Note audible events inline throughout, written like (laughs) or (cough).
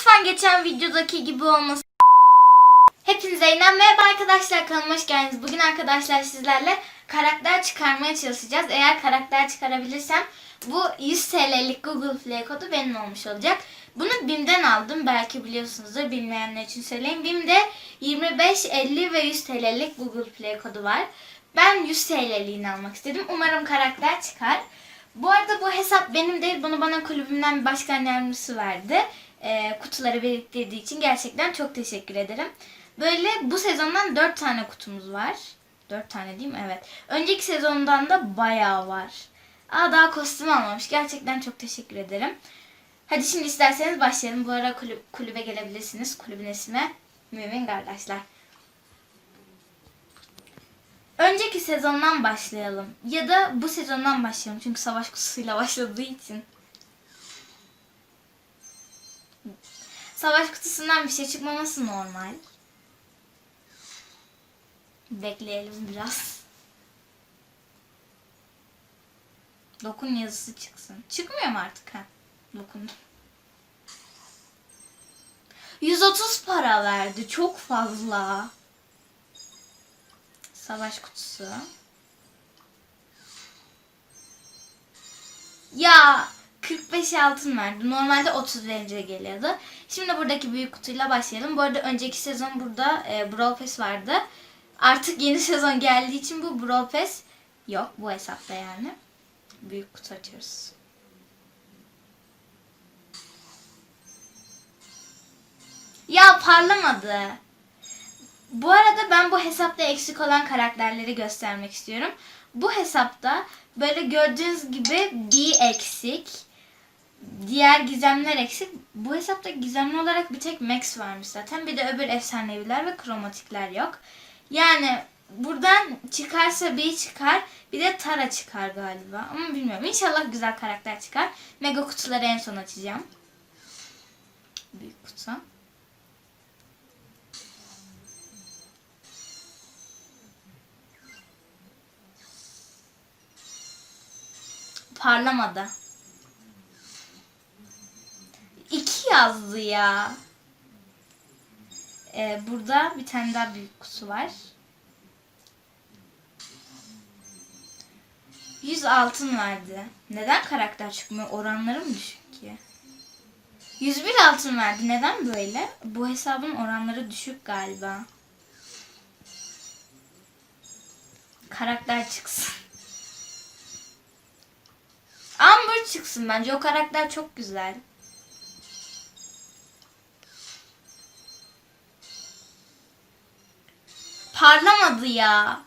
lütfen geçen videodaki gibi olmasın. Hepinize yeniden merhaba arkadaşlar kanalıma hoş geldiniz. Bugün arkadaşlar sizlerle karakter çıkarmaya çalışacağız. Eğer karakter çıkarabilirsem bu 100 TL'lik Google Play kodu benim olmuş olacak. Bunu BİM'den aldım. Belki biliyorsunuzdur. Bilmeyenler için söyleyeyim. BİM'de 25, 50 ve 100 TL'lik Google Play kodu var. Ben 100 TL'liğini almak istedim. Umarım karakter çıkar. Bu arada bu hesap benim değil. Bunu bana kulübümden bir başkan yardımcısı verdi. Ee, kutuları biriktirdiği için gerçekten çok teşekkür ederim. Böyle bu sezondan 4 tane kutumuz var. 4 tane değil mi? Evet. Önceki sezondan da bayağı var. Aa daha kostüm almamış. Gerçekten çok teşekkür ederim. Hadi şimdi isterseniz başlayalım. Bu ara kulüp, kulübe gelebilirsiniz. Kulübün ismi Mümin Kardeşler. Önceki sezondan başlayalım. Ya da bu sezondan başlayalım. Çünkü savaş kutusuyla (laughs) başladığı için. Savaş kutusundan bir şey çıkmaması normal. Bekleyelim biraz. Dokun yazısı çıksın. Çıkmıyor mu artık? Ha, dokun. 130 para verdi. Çok fazla. Savaş kutusu. Ya 45 altın verdi. Normalde 30 verince geliyordu. Şimdi buradaki büyük kutuyla başlayalım. Bu arada önceki sezon burada e, Brawl Pass vardı. Artık yeni (laughs) sezon geldiği için bu Brawl Pass yok bu hesapta yani. Büyük kutu açıyoruz. Ya parlamadı. Bu arada ben bu hesapta eksik olan karakterleri göstermek istiyorum. Bu hesapta böyle gördüğünüz gibi bir eksik. Diğer gizemler eksik. Bu hesapta gizemli olarak bir tek Max varmış zaten. Bir de öbür efsaneviler ve kromatikler yok. Yani buradan çıkarsa bir çıkar. Bir de Tara çıkar galiba. Ama bilmiyorum. İnşallah güzel karakter çıkar. Mega kutuları en son açacağım. Büyük kutu. Parlamadı. İki yazdı ya. Ee, burada bir tane daha büyük kutu var. 100 altın verdi. Neden karakter çıkmıyor? Oranları mı düşük ki? 101 altın verdi. Neden böyle? Bu hesabın oranları düşük galiba. Karakter çıksın. Amber çıksın bence. O karakter çok güzel. Parlamadı ya.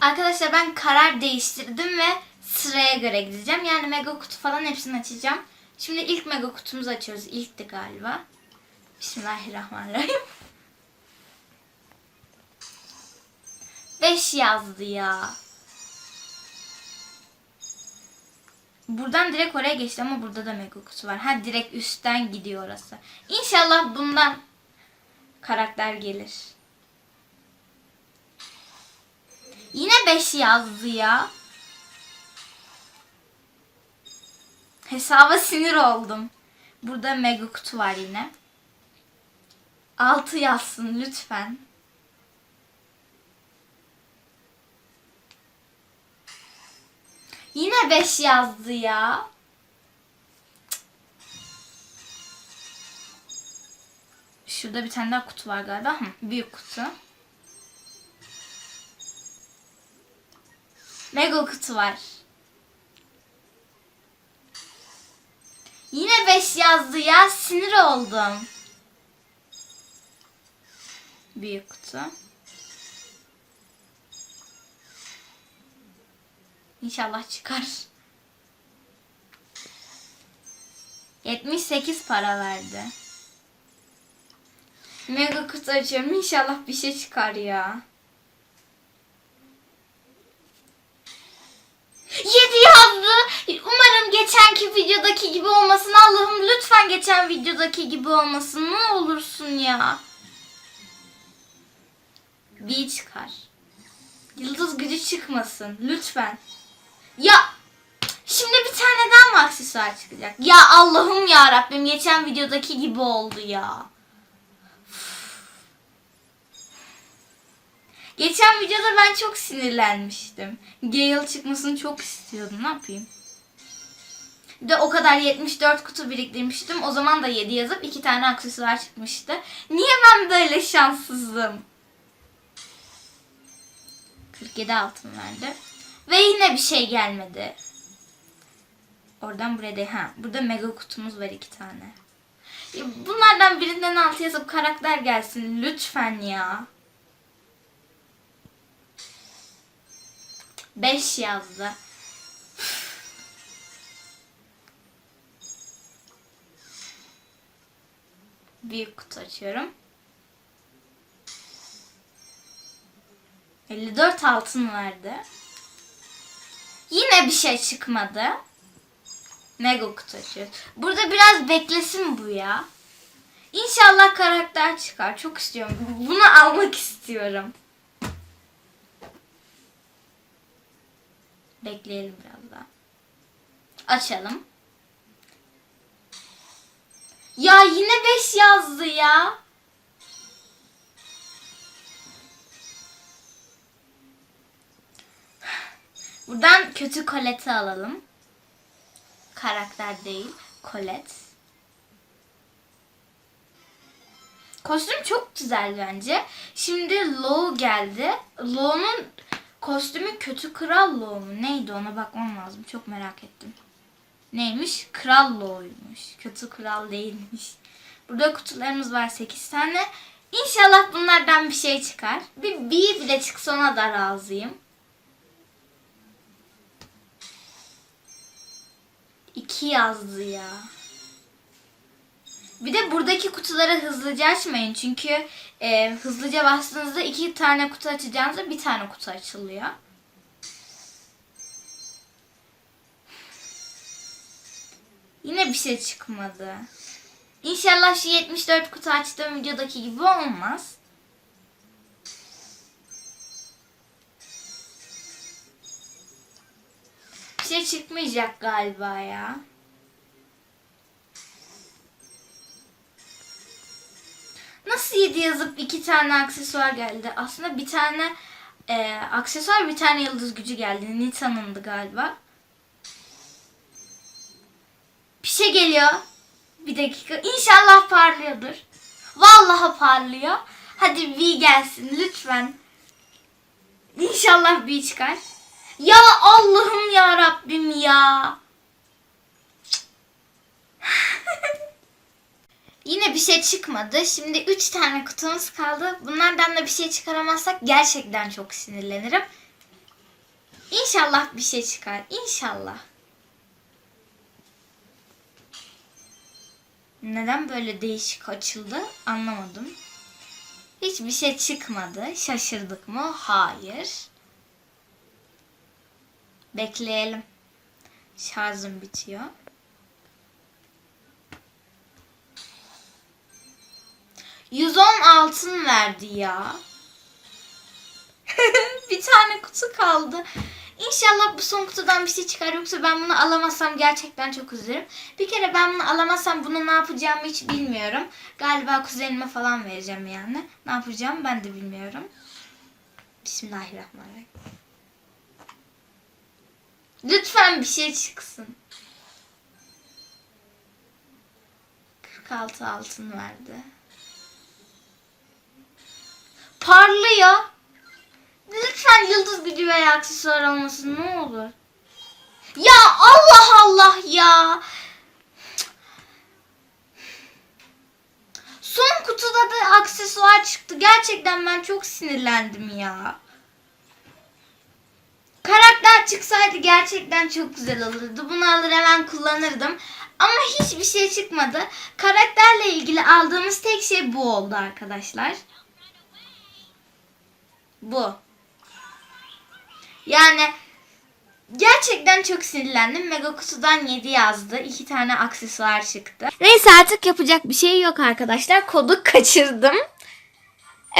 Arkadaşlar ben karar değiştirdim ve sıraya göre gideceğim. Yani mega kutu falan hepsini açacağım. Şimdi ilk mega kutumuzu açıyoruz. İlkti galiba. Bismillahirrahmanirrahim. (laughs) 5 yazdı ya. Buradan direkt oraya geçti ama burada da mega kutu var. Ha direkt üstten gidiyor orası. İnşallah bundan karakter gelir. Yine 5 yazdı ya. Hesaba sinir oldum. Burada mega kutu var yine. 6 yazsın lütfen. Yine 5 yazdı ya. Şurada bir tane daha kutu var galiba. Hı, büyük kutu. Mega kutu var. Yine 5 yazdı ya. Sinir oldum. Büyük kutu. İnşallah çıkar. 78 para verdi. Mega kutu açıyorum. İnşallah bir şey çıkar ya. 7 yazdı. Umarım geçenki videodaki gibi olmasın. Allah'ım lütfen geçen videodaki gibi olmasın. Ne olursun ya. Bir çıkar. Yıldız gücü çıkmasın. Lütfen. Ya şimdi bir tane daha mı aksesuar çıkacak. Ya Allah'ım ya Rabbim geçen videodaki gibi oldu ya. Geçen videoda ben çok sinirlenmiştim. Gale çıkmasını çok istiyordum. Ne yapayım? De o kadar 74 kutu biriktirmiştim. O zaman da 7 yazıp 2 tane aksesuar çıkmıştı. Niye ben böyle şanssızım? 47 altın verdi. Ve yine bir şey gelmedi. Oradan buraya değil. Ha, burada mega kutumuz var iki tane. Bunlardan birinden altı yazıp karakter gelsin. Lütfen ya. 5 yazdı. Büyük kutu açıyorum. 54 altın verdi. Yine bir şey çıkmadı. Mega kutu açıyoruz. Burada biraz beklesin bu ya. İnşallah karakter çıkar. Çok istiyorum. Bunu almak istiyorum. Bekleyelim biraz daha. Açalım. Ya yine 5 yazdı ya. Buradan kötü koleti alalım. Karakter değil, kolet. Kostüm çok güzel bence. Şimdi Low geldi. Low'un kostümü kötü kral mu? Neydi ona bakmam lazım. Çok merak ettim. Neymiş? Kral. Kötü kral değilmiş. Burada kutularımız var 8 tane. İnşallah bunlardan bir şey çıkar. Bir bir bile çıksa ona da razıyım. İki yazdı ya. Bir de buradaki kutuları hızlıca açmayın. Çünkü e, hızlıca bastığınızda iki tane kutu açacağınızda bir tane kutu açılıyor. Yine bir şey çıkmadı. İnşallah şu 74 kutu açtığım videodaki gibi olmaz. Bir şey çıkmayacak galiba ya. Nasıl 7 yazıp iki tane aksesuar geldi? Aslında bir tane e, aksesuar bir tane yıldız gücü geldi. Nita'nındı galiba. Bir şey geliyor. Bir dakika. İnşallah parlıyordur. Vallahi parlıyor. Hadi V gelsin lütfen. İnşallah V çıkar. Ya Allah'ım ya Rabbim ya. Yine bir şey çıkmadı. Şimdi 3 tane kutumuz kaldı. Bunlardan da bir şey çıkaramazsak gerçekten çok sinirlenirim. İnşallah bir şey çıkar. İnşallah. Neden böyle değişik açıldı anlamadım. Hiçbir şey çıkmadı. Şaşırdık mı? Hayır. Bekleyelim. Şarjım bitiyor. ...110 altın verdi ya. (laughs) bir tane kutu kaldı. İnşallah bu son kutudan bir şey çıkar. Yoksa ben bunu alamazsam gerçekten çok üzülürüm. Bir kere ben bunu alamazsam bunu ne yapacağımı hiç bilmiyorum. Galiba kuzenime falan vereceğim yani. Ne yapacağım ben de bilmiyorum. Bismillahirrahmanirrahim. Lütfen bir şey çıksın. 46 altın verdi. Parlıyor. Lütfen yıldız gücü veya aksesuar olmasın ne olur. Ya Allah Allah ya. Son kutuda da aksesuar çıktı. Gerçekten ben çok sinirlendim ya. Karakter çıksaydı gerçekten çok güzel olurdu. Bunu alır hemen kullanırdım. Ama hiçbir şey çıkmadı. Karakterle ilgili aldığımız tek şey bu oldu arkadaşlar. Bu. Yani gerçekten çok sinirlendim. Mega kutudan 7 yazdı. 2 tane aksesuar çıktı. Neyse artık yapacak bir şey yok arkadaşlar. Kodu (laughs) kaçırdım.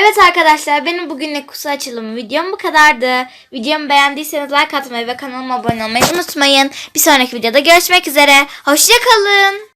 Evet arkadaşlar benim bugünlük kutu açılımı videom bu kadardı. Videomu beğendiyseniz like atmayı ve kanalıma abone olmayı unutmayın. Bir sonraki videoda görüşmek üzere. Hoşçakalın.